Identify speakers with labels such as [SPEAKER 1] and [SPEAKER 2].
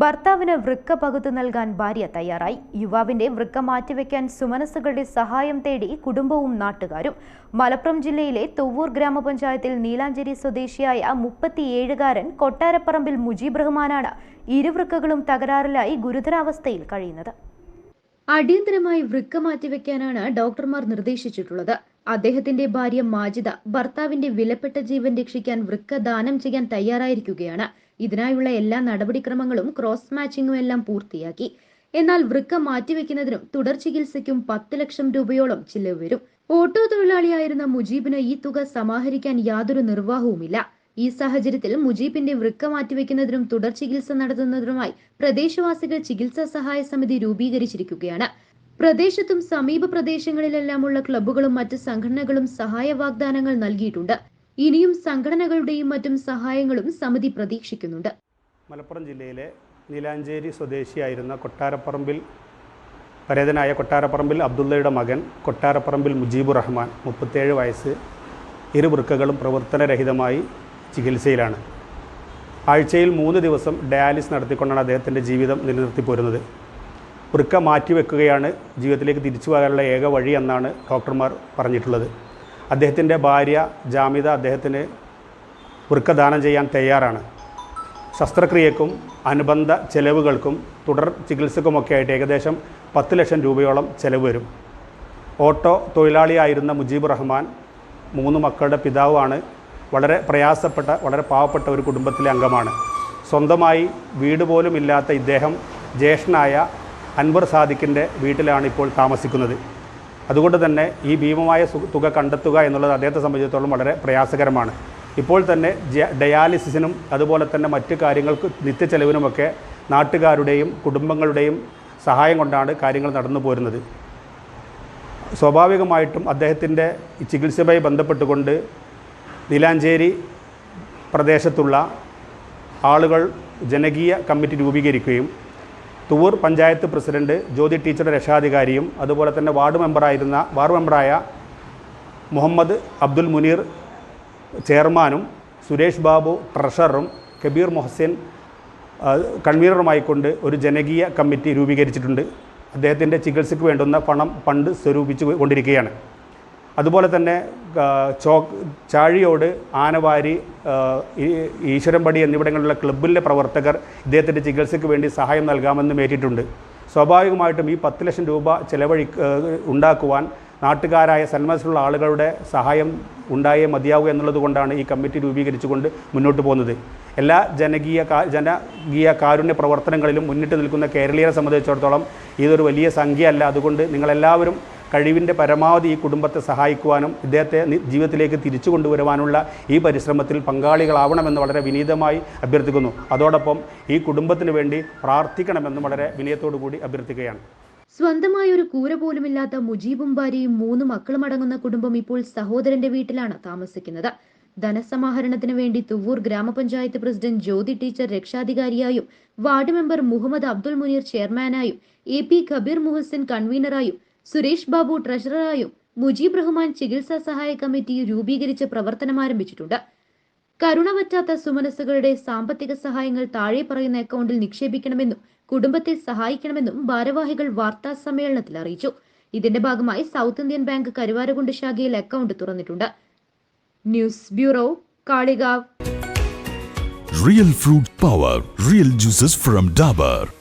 [SPEAKER 1] ഭർത്താവിന് വൃക്ക പകുത്തു നൽകാൻ ഭാര്യ തയ്യാറായി. യുവാവിന്റെ വൃക്ക മാറ്റിവെക്കാൻ സുമനസ്സുകളുടെ സഹായം തേടി കുടുംബവും നാട്ടുകാരും. മലപ്പുറം ജില്ലയിലെ തൊവ്വൂർ ഗ്രാമപഞ്ചായത്തിൽ നീലാഞ്ചേരി സ്വദേശിയായ മുപ്പത്തിയേഴുകാരൻ കൊട്ടാരപ്പറമ്പിൽ മുജീബ് റഹ്മാനാണ് ഇരുവൃക്കകളും തകരാറിലായി ഗുരുതരാവസ്ഥയിൽ കഴിയുന്നത്. അടിയന്തരമായി വൃക്ക മാറ്റിവെക്കാനാണ് ഡോക്ടർമാർ നിർദ്ദേശിച്ചിട്ടുള്ളത്. അദ്ദേഹത്തിന്റെ ഭാര്യ മാജിദ ഭർത്താവിന്റെ വിലപ്പെട്ട ജീവൻ രക്ഷിക്കാൻ വൃക്ക ദാനം ചെയ്യാൻ തയ്യാറായിരിക്കുകയാണ്. ഇതിനായുള്ള എല്ലാ നടപടിക്രമങ്ങളും ക്രോസ് മാച്ചിങ്ങും എല്ലാം പൂർത്തിയാക്കി. എന്നാൽ വൃക്ക മാറ്റിവെക്കുന്നതിനും തുടർ ചികിത്സയ്ക്കും പത്ത് ലക്ഷം രൂപയോളം ചിലവ് വരും. ഓട്ടോ തൊഴിലാളിയായിരുന്ന മുജീബിന് ഈ തുക സമാഹരിക്കാൻ യാതൊരു നിർവാഹവുമില്ല. ഈ സാഹചര്യത്തിൽ മുജീബിന്റെ വൃക്ക മാറ്റിവെക്കുന്നതിനും തുടർ ചികിത്സ നടത്തുന്നതിനുമായി പ്രദേശവാസികൾ ചികിത്സാ സഹായ സമിതി രൂപീകരിച്ചിരിക്കുകയാണ്. പ്രദേശത്തും സമീപ പ്രദേശങ്ങളിലെല്ലാമുള്ള ക്ലബ്ബുകളും മറ്റ് സംഘടനകളും സഹായ വാഗ്ദാനങ്ങൾ നൽകിയിട്ടുണ്ട്. ഇനിയും സംഘടനകളുടെയും മറ്റും സഹായങ്ങളും സമിതി പ്രതീക്ഷിക്കുന്നുണ്ട്.
[SPEAKER 2] മലപ്പുറം ജില്ലയിലെ നീലാഞ്ചേരി സ്വദേശിയായിരുന്ന കൊട്ടാരപ്പറമ്പിൽ പരേതനായ കൊട്ടാരപ്പറമ്പിൽ അബ്ദുള്ളയുടെ മകൻ കൊട്ടാരപ്പറമ്പിൽ മുജീബ് റഹ്മാൻ മുപ്പത്തേഴ് വയസ്സ് ഇരു വൃക്കകളും പ്രവർത്തനരഹിതമായി ചികിത്സയിലാണ്. ആഴ്ചയിൽ മൂന്ന് ദിവസം ഡയാലിസ് നടത്തിക്കൊണ്ടാണ് അദ്ദേഹത്തിന്റെ ജീവിതം നിലനിർത്തി പോരുന്നത് വൃക്ക മാറ്റിവെക്കുകയാണ് ജീവിതത്തിലേക്ക് തിരിച്ചു പോകാനുള്ള ഏക വഴി എന്നാണ് ഡോക്ടർമാർ പറഞ്ഞിട്ടുള്ളത്. അദ്ദേഹത്തിന്റെ ഭാര്യ ജാമിത അദ്ദേഹത്തിന് വൃക്ക ദാനം ചെയ്യാൻ തയ്യാറാണ്. ശസ്ത്രക്രിയക്കും അനുബന്ധ ചെലവുകൾക്കും തുടർ ചികിത്സക്കുമൊക്കെ ആയിട്ട് ഏകദേശം പത്ത് ലക്ഷം രൂപയോളം ചെലവ് വരും. ഓട്ടോ തൊഴിലാളിയായിരുന്ന മുജീബ് റഹ്മാൻ മൂന്ന് മക്കളുടെ പിതാവാണ് വളരെ പ്രയാസപ്പെട്ട വളരെ പാവപ്പെട്ട ഒരു കുടുംബത്തിലെ അംഗമാണ്. സ്വന്തമായി വീട് പോലും ഇല്ലാത്ത ഇദ്ദേഹം ജ്യേഷ്ഠനായ അൻവർ സാദിഖിന്റെ വീട്ടിലാണ് ഇപ്പോൾ താമസിക്കുന്നത്. അതുകൊണ്ട് തന്നെ ഈ ഭീമമായ തുക കണ്ടെത്തുക എന്നുള്ളത് അദ്ദേഹത്തെ സംബന്ധിച്ചിടത്തോളം വളരെ പ്രയാസകരമാണ്. ഇപ്പോൾ തന്നെ ഡയാലിസിസിനും അതുപോലെ തന്നെ മറ്റ് കാര്യങ്ങൾക്ക് നിത്യച്ചെലവിനുമൊക്കെ നാട്ടുകാരുടെയും കുടുംബങ്ങളുടെയും സഹായം കൊണ്ടാണ് കാര്യങ്ങൾ നടന്നു പോരുന്നത്. സ്വാഭാവികമായിട്ടും അദ്ദേഹത്തിന്റെ ചികിത്സയുമായി ബന്ധപ്പെട്ടുകൊണ്ട് നീലാഞ്ചേരി പ്രദേശത്തുള്ള ആളുകൾ ജനകീയ കമ്മിറ്റി രൂപീകരിക്കുകയും തുവൂർ പഞ്ചായത്ത് പ്രസിഡന്റ് ജ്യോതി ടീച്ചറുടെ രക്ഷാധികാരിയും അതുപോലെ തന്നെ വാർഡ് മെമ്പറായിരുന്ന വാർഡ് മെമ്പറായ മുഹമ്മദ് അബ്ദുൽ മുനീർ ചെയർമാനും സുരേഷ് ബാബു ട്രഷററും കബീർ മൊഹസിൻ കൺവീനറുമായിക്കൊണ്ട് ഒരു ജനകീയ കമ്മിറ്റി രൂപീകരിച്ചിട്ടുണ്ട്. അദ്ദേഹത്തിന്റെ ചികിത്സയ്ക്ക് വേണ്ടുന്ന പണം ഫണ്ട് സ്വരൂപിച്ചു കൊണ്ടിരിക്കുകയാണ് അതുപോലെ തന്നെ ചോ ചാഴിയോട് ആനവാരി ഈശ്വരമ്പടി എന്നിവിടങ്ങളിലുള്ള ക്ലബിലെ പ്രവർത്തകർ ഇദ്ദേഹത്തിന്റെ ചികിത്സയ്ക്ക് വേണ്ടി സഹായം നൽകാമെന്നും ഏറ്റിട്ടുണ്ട്. സ്വാഭാവികമായിട്ടും ഈ പത്ത് ലക്ഷം രൂപ ചെലവഴി ഉണ്ടാക്കുവാൻ നാട്ടുകാരായ സന്മനസ്സിലുള്ള ആളുകളുടെ സഹായം ഉണ്ടായേ മതിയാവൂ എന്നുള്ളത് കൊണ്ടാണ് ഈ കമ്മിറ്റി രൂപീകരിച്ചുകൊണ്ട് മുന്നോട്ട് പോകുന്നത്. എല്ലാ ജനകീയ ജനകീയ കാരുണ്യ പ്രവർത്തനങ്ങളിലും മുന്നിട്ട് നിൽക്കുന്ന കേരളീയരെ സംബന്ധിച്ചിടത്തോളം ഇതൊരു വലിയ സംഖ്യയല്ല. അതുകൊണ്ട് നിങ്ങളെല്ലാവരും കഴിവിന്റെ പരമാവധി ഈ കുടുംബത്തെ സഹായിക്കുവാനും ഇദ്ദേഹത്തെ ജീവിതത്തിലേക്ക് തിരിച്ചു കൊണ്ടുവരുവാനുള്ള ഈ പരിശ്രമത്തിൽ പങ്കാളികളാവണമെന്ന് വളരെ വിനീതമായി അഭ്യർത്ഥിക്കുന്നു. അതോടൊപ്പം ഈ കുടുംബത്തിന് വേണ്ടി പ്രാർത്ഥിക്കണമെന്നും വളരെ വിനയത്തോടു കൂടി അഭ്യർത്ഥിക്കുകയാണ്.
[SPEAKER 1] സ്വന്തമായ ഒരു കൂര പോലുമില്ലാത്ത മുജീബും ഭാര്യയും മൂന്ന് മക്കളും അടങ്ങുന്ന കുടുംബം ഇപ്പോൾ സഹോദരന്റെ വീട്ടിലാണ് താമസിക്കുന്നത്. ധനസമാഹരണത്തിന് വേണ്ടി തുവൂർ ഗ്രാമപഞ്ചായത്ത് പ്രസിഡന്റ് ജ്യോതി ടീച്ചർ രക്ഷാധികാരിയായും വാർഡ് മെമ്പർ മുഹമ്മദ് അബ്ദുൽ മുനീർ ചെയർമാനായും എ പി കബീർ മുഹസിൻ കൺവീനറായും സുരേഷ് ബാബു ട്രഷററായും മുജീബ് റഹ്മാൻ ചികിത്സാ സഹായ കമ്മിറ്റി രൂപീകരിച്ച് പ്രവർത്തനം ആരംഭിച്ചിട്ടുണ്ട്. കരുണ പറ്റാത്ത സുമനസ്സുകളുടെ സാമ്പത്തിക സഹായങ്ങൾ താഴെ പറയുന്ന അക്കൗണ്ടിൽ നിക്ഷേപിക്കണമെന്നും കുടുംബത്തെ സഹായിക്കണമെന്നും ഭാരവാഹികൾ വാർത്താ സമ്മേളനത്തിൽ അറിയിച്ചു. ഇതിന്റെ ഭാഗമായി സൗത്ത് ഇന്ത്യൻ ബാങ്ക് കരുവാരകുണ്ട് ശാഖയിൽ അക്കൗണ്ട് തുറന്നിട്ടുണ്ട്. News bureau Kalikavu.
[SPEAKER 3] Real fruit power real juices from Dabur.